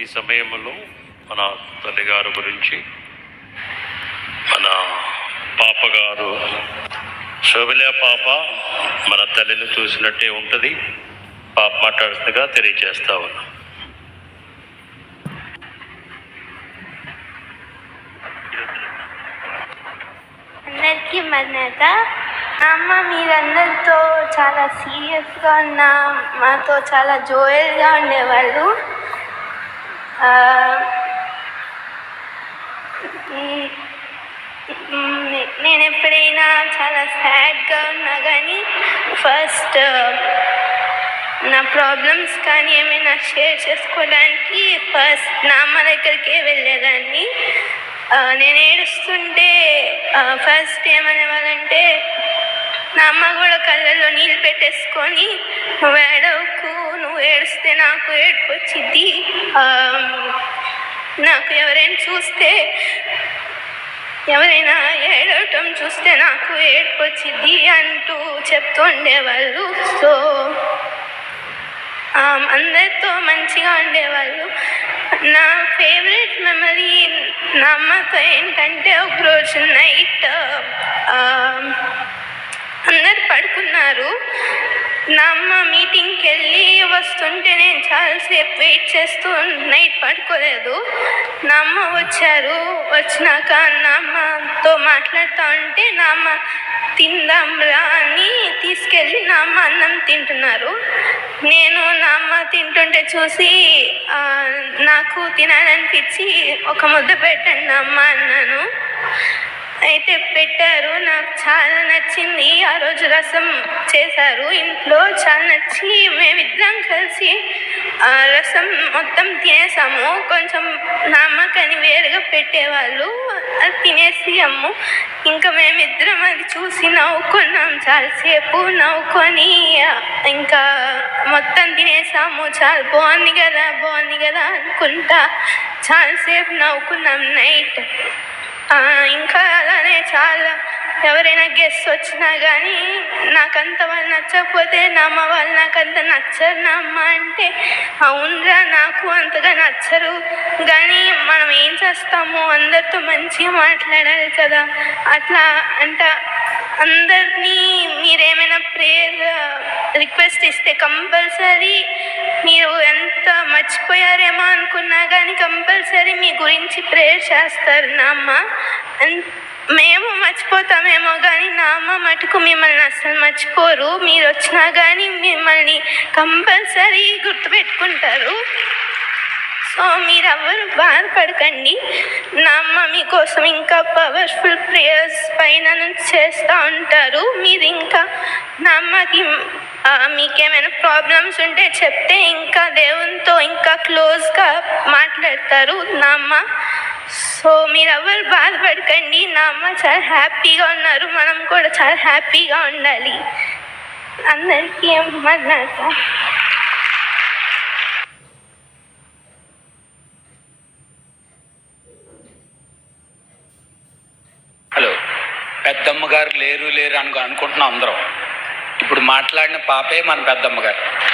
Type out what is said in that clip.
ఈ సమయంలో మన తల్లిగారు గురించి మన పాపగారు శోభిలే పాప మన తల్లిని చూసినట్టే ఉంటుంది. పాప మాట్లాడుతుందిగా తెలియజేస్తా ఉన్నా. అందరికీ మన్నత అమ్మ మీరందరితో చాలా సీరియస్గా ఉన్న మాతో చాలా జోయల్గా ఉండేవాళ్ళు. నేను ఎప్పుడైనా చాలా సాడ్గా ఉన్నా కానీ ఫస్ట్ నా ప్రాబ్లమ్స్ కానీ ఏమైనా షేర్ చేసుకోవడానికి ఫస్ట్ నా అమ్మ దగ్గరికే వెళ్ళేదాన్ని. నేను ఏడుస్తుంటే ఫస్ట్ ఏమనేవాళ్ళంటే నా అమ్మ కూడా కళ్ళల్లో నీళ్ళు పెట్టేసుకొని నువ్వు ఏడవకు ఏడిస్తే నాకు ఏడుపు వచ్చింది నాకు ఎవరైనా చూస్తే ఎవరైనా ఏడవటం చూస్తే నాకు ఏడుపు వచ్చింది అంటూ చెప్తూ ఉండేవాళ్ళు సో అందరితో మంచిగా ఉండేవాళ్ళు. నా ఫేవరెట్ మెమరీ నా అమ్మతో ఏంటంటే ఒకరోజు నైట్ అందరు పడుకున్నారు. నా అమ్మ మీటింగ్కి వెళ్ళి వస్తుంటే నేను చాలాసేపు వెయిట్ చేస్తూ నైట్ పడుకోలేదు. నా అమ్మ వచ్చారు. వచ్చినాక నా అమ్మతో మాట్లాడుతూ ఉంటే నా అమ్మ తిందాంరా అని తీసుకెళ్ళి నా అమ్మ అన్నం తింటున్నారు. నేను నా అమ్మ తింటుంటే చూసి నాకు తినాలనిపించి ఒక ముద్ద పెట్టండి నా అమ్మ అన్నాను. అయితే పెట్టారు. నాకు చాలా నచ్చింది. ఆ రోజు రసం చేశారు. ఇంట్లో చాలా నచ్చి మేమిద్దరం కలిసి ఆ రసం మొత్తం తినేసాము. కొంచెం నా వేరుగా పెట్టేవాళ్ళు. అది తినేసి అమ్ము. ఇంకా మేమిద్దరం అది చూసి నవ్వుకున్నాం. చాలాసేపు నవ్వుకొని ఇంకా మొత్తం తినేసాము. చాలా బాగుంది కదా బాగుంది కదా అనుకుంటా. చాలాసేపు నవ్వుకున్నాం నైట్. ఇంకా అలానే చాలా. ఎవరైనా గెస్ట్ వచ్చినా కానీ నాకంత వాళ్ళు నచ్చకపోతే నా అమ్మ వాళ్ళు నాకంత నచ్చరు నా అమ్మ అంటే అవునరా నాకు అంతగా నచ్చరు. కానీ మనం ఏం చేస్తాము అందరితో మంచిగా మాట్లాడాలి కదా. అట్లా అంట అందరినీ మీరేమైనా ప్రేయర్ రిక్వెస్ట్ uh, ఇస్తే కంపల్సరీ మీరు ఎంత మర్చిపోయారేమో అనుకున్నా కానీ కంపల్సరీ మీ గురించి ప్రేయర్ చేస్తారు నా అమ్మ. మేము మర్చిపోతామేమో కానీ నా అమ్మ మటుకు మిమ్మల్ని అసలు మర్చిపోరు. మీరు వచ్చినా కానీ మిమ్మల్ని కంపల్సరీ గుర్తుపెట్టుకుంటారు. సో మీరు బాధపడకండి. మీకోసం ఇంకా పవర్ఫుల్ ప్రేయర్స్ పైన నుంచి చేస్తూ ఉంటారు. మీరు ఇంకా నా అమ్మకి మీకేమైనా ప్రాబ్లమ్స్ ఉంటే చెప్తే ఇంకా దేవునితో ఇంకా క్లోజ్గా మాట్లాడతారు. నా అమ్మ సో మీరు ఎవరు బాధపడకండి. నా అమ్మ చాలా హ్యాపీగా ఉన్నారు. మనం కూడా చాలా హ్యాపీగా ఉండాలి. అందరికీ ఏమన్నారు పెద్దమ్మ గారు లేరు లేరు అని అనుకుంటున్నాం అందరం. ఇప్పుడు మాట్లాడిన పాపే మన పెద్దమ్మ గారు.